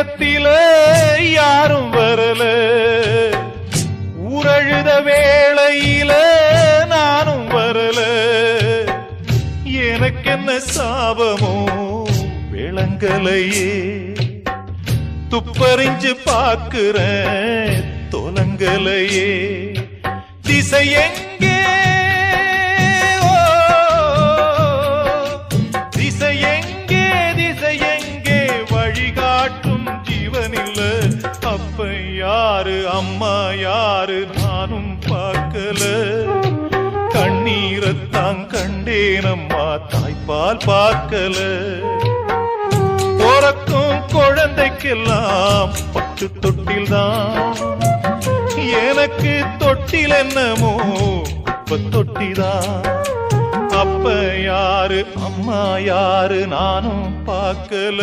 நேரத்தில யாரும் வரல. ஊரழுத வேளையில நானும் வரல. எனக்கென்ன சாபமோ விளங்கலையே துப்பறிஞ்சு பாக்குறேன் தொலங்கலையே. திசை எங்கே அப்ப யாரு அம்மா யாரு நானும் பார்க்கல. கண்ணீரத்தான் கண்டேனம்மா தாய்ப்பால் பார்க்கல. பிறக்கும் குழந்தைக்கெல்லாம் பட்டு தொட்டில்தான். எனக்கு தொட்டில் என்னமோ இப்ப தொட்டிதான். அப்ப யாரு அம்மா யாரு நானும் பார்க்கல.